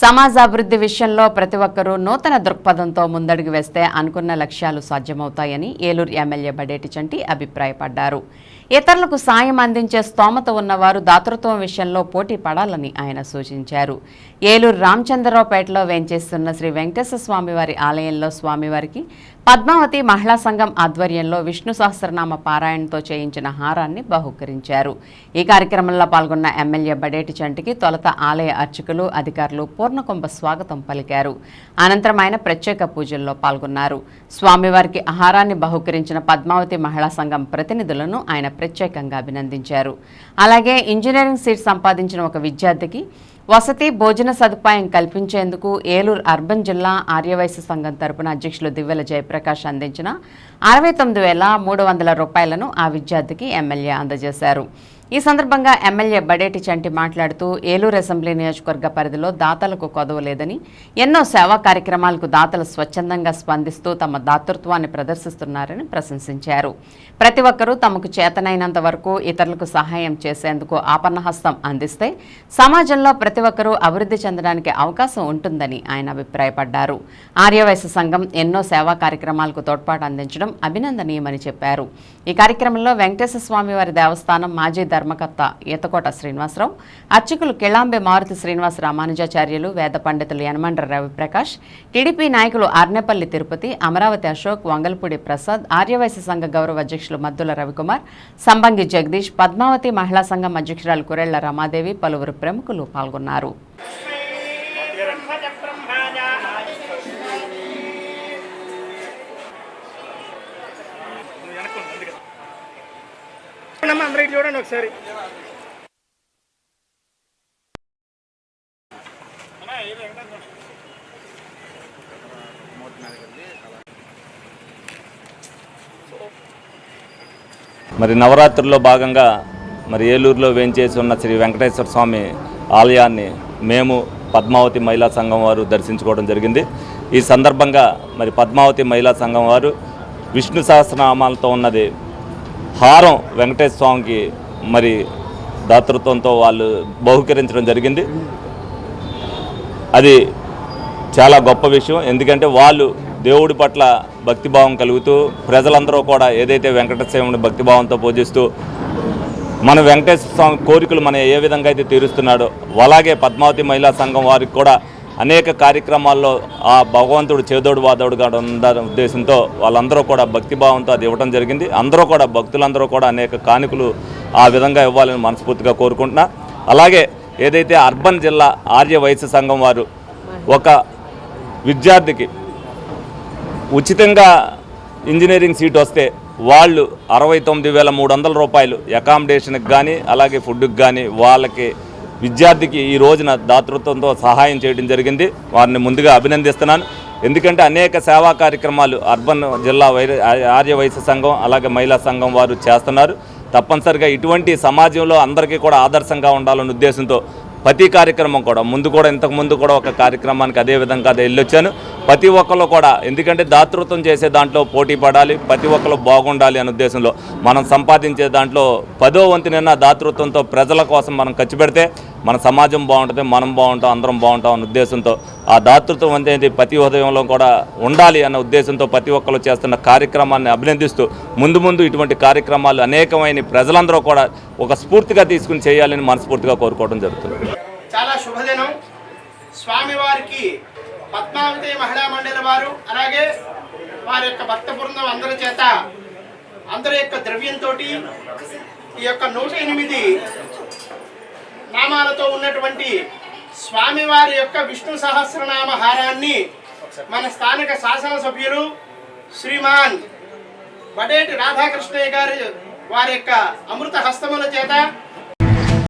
సమాజాభివృద్ధి విషయంలో ప్రతి ఒక్కరూ నూతన దృక్పథంతో ముందడుగు వేస్తే అనుకున్న లక్ష్యాలు సాధ్యమవుతాయని ఏలూరు ఎమ్మెల్యే బడేటి చంటి అభిప్రాయపడ్డారు. ఇతరులకు సాయం అందించే స్తోమత ఉన్నవారు దాతృత్వం విషయంలో పోటీ పడాలని ఆయన సూచించారు. ఏలూరు రామచంద్రరావుపేటలో వేంచేస్తున్న శ్రీ వెంకటేశ్వర స్వామివారి ఆలయంలో స్వామివారికి పద్మావతి మహిళా సంఘం ఆధ్వర్యంలో విష్ణు సహస్రనామ పారాయణతో చేయించిన హారాన్ని బహుకరించారు. ఈ కార్యక్రమంలో పాల్గొన్న ఎమ్మెల్యే బడేటి చంటికి తొలత ఆలయ అర్చకులు అధికారులు పూర్ణకుంభ స్వాగతం పలికారు. అనంతరం ఆయన ప్రత్యేక పూజల్లో పాల్గొన్నారు. స్వామివారికి ఆహారాన్ని బహుకరించిన పద్మావతి మహిళా సంఘం ప్రతినిధులను ఆయన ప్రత్యేకంగా అభినందించారు. అలాగే ఇంజనీరింగ్ సీట్ సంపాదించిన ఒక విద్యార్థికి వసతి భోజన సదుపాయం కల్పించేందుకు ఏలూరు అర్బన్ జిల్లా ఆర్యవైశ్య సంఘం తరపున అధ్యక్షులు దివ్వెల జయప్రకాష్ అందించిన అరవై తొమ్మిది వేల మూడు వందల రూపాయలను ఆ విద్యార్థికి ఎమ్మెల్యే అందజేశారు. ఈ సందర్భంగా ఎమ్మెల్యే బడేటి చంటి మాట్లాడుతూ ఏలూరు అసెంబ్లీ నియోజకవర్గ పరిధిలో దాతలకు కొదవ లేదని ఎన్నో సేవా కార్యక్రమాలకు దాతలు స్వచ్ఛందంగా స్పందిస్తూ తమ దాతృత్వాన్ని ప్రదర్శిస్తున్నారని ప్రశంసించారు. ప్రతి ఒక్కరూ తమకు చేతనైనంత వరకు ఇతరులకు సహాయం చేసేందుకు ఆపన్నహస్తం అందిస్తే సమాజంలో ప్రతి ఒక్కరూ అభివృద్ధి చెందడానికి అవకాశం ఉంటుందని ఆయన అభిప్రాయపడ్డారు. ఆర్యవైశ్య సంఘం ఎన్నో సేవా కార్యక్రమాలకు తోడ్పాటు అందించడం అభినందనీయమని చెప్పారు. ఈ కార్యక్రమంలో వెంకటేశ్వర స్వామి వారి దేవస్థానం మాజీ ధర్మకర్త ఈతకోట శ్రీనివాసరావు అర్చకులు కిళాంబె మారుతి శ్రీనివాస రామానుజాచార్యులు వేద పండితులు యనమండ్ర రవిప్రకాష్ టీడీపీ నాయకులు ఆర్నేపల్లి తిరుపతి అమరావతి అశోక్ వంగల్పూడి ప్రసాద్ ఆర్యవైశ్య సంఘ గౌరవ అధ్యక్షులు మద్దుల రవికుమార్ సంబంగి జగదీష్ పద్మావతి మహిళా సంఘం అధ్యక్షురాలు కురెళ్ళ రమాదేవి పలువురు ప్రముఖులు పాల్గొన్నారు. అమ్మ, అందరికి చూడండి ఒకసారి. మరి నవరాత్రుల్లో భాగంగా మరి ఏలూరులో వేంచేసి ఉన్న శ్రీ వెంకటేశ్వర స్వామి ఆలయాన్ని మేము పద్మావతి మహిళా సంఘం వారు దర్శించుకోవడం జరిగింది. ఈ సందర్భంగా మరి పద్మావతి మహిళా సంఘం వారు విష్ణు సహస్రనామాలతో ఉన్నది హారం వెంకటేశ్వర స్వామికి మరి దాతృత్వంతో వాళ్ళు బహుకరించడం జరిగింది. అది చాలా గొప్ప విషయం. ఎందుకంటే వాళ్ళు దేవుడి పట్ల భక్తిభావం కలుగుతూ ప్రజలందరూ కూడా ఏదైతే వెంకటేశ్వరుని భక్తిభావంతో పూజిస్తూ మన వెంకటేశ్వర స్వామి కోరికలు మన ఏ విధంగా అయితే తీరుస్తున్నాడో అలాగే పద్మావతి మహిళా సంఘం వారికి కూడా అనేక కార్యక్రమాల్లో ఆ భగవంతుడు చేదోడు వాదోడుగా ఉందనే ఉద్దేశంతో వాళ్ళందరూ కూడా భక్తిభావంతో అది ఇవ్వడం జరిగింది. అందరూ కూడా భక్తులందరూ కూడా అనేక కానుకలు ఆ విధంగా ఇవ్వాలని మనస్ఫూర్తిగా కోరుకుంటున్నా. అలాగే ఏదైతే అర్బన్ జిల్లా ఆర్య వైశ్య సంఘం వారు ఒక విద్యార్థికి ఉచితంగా ఇంజనీరింగ్ సీట్ వస్తే వాళ్ళు అరవై తొమ్మిది వేల మూడు వందల రూపాయలు అకామిడేషన్కి కానీ అలాగే ఫుడ్కి కానీ వాళ్ళకి విద్యార్థికి ఈ రోజున దాతృత్వంతో సహాయం చేయడం జరిగింది. వారిని ముందుగా అభినందిస్తున్నాను. ఎందుకంటే అనేక సేవా కార్యక్రమాలు అర్బన్ జిల్లా వై ఆర్య వైశ్య సంఘం అలాగే మహిళా సంఘం వారు చేస్తున్నారు. తప్పనిసరిగా ఇటువంటి సమాజంలో అందరికీ కూడా ఆదర్శంగా ఉండాలన్న ఉద్దేశంతో ప్రతి కార్యక్రమం కూడా ముందు కూడా ఇంతకుముందు కూడా ఒక కార్యక్రమానికి అదే విధంగా అదే వెళ్ళొచ్చాను. ప్రతి ఒక్కరు కూడా ఎందుకంటే దాతృత్వం చేసే దాంట్లో పోటీ పడాలి ప్రతి ఒక్కరు బాగుండాలి అనే ఉద్దేశంలో మనం సంపాదించే దాంట్లో పదో వంతునైనా దాతృత్వంతో ప్రజల కోసం మనం ఖర్చు పెడితే మన సమాజం బాగుంటుంది మనం బాగుంటాం అందరం బాగుంటాం అనే ఉద్దేశంతో ఆ దాతృత్వం అనేది ప్రతి ఉదయంలో కూడా ఉండాలి అన్న ఉద్దేశంతో ప్రతి ఒక్కరు చేస్తున్న కార్యక్రమాన్ని అభినందిస్తూ ముందు ముందు ఇటువంటి కార్యక్రమాలు అనేకమైన ప్రజలందరూ కూడా ఒక స్ఫూర్తిగా తీసుకుని చేయాలని మనస్ఫూర్తిగా కోరుకోవడం జరుగుతుంది. చాలా శుభదినం. స్వామివారికి పద్మావతి మహిళా మండలి వారు అలాగే వారి యొక్క భక్త బృందం అందరి చేత అందరి యొక్క ద్రవ్యంతో ఈ యొక్క నూట ఎనిమిది నామాలతో ఉన్నటువంటి స్వామివారి యొక్క విష్ణు సహస్రనామ హారాన్ని మన స్థానిక శాసనసభ్యులు శ్రీమాన్ బడేటి రాధాకృష్ణయ్య గారి వారి యొక్క అమృత హస్తముల చేత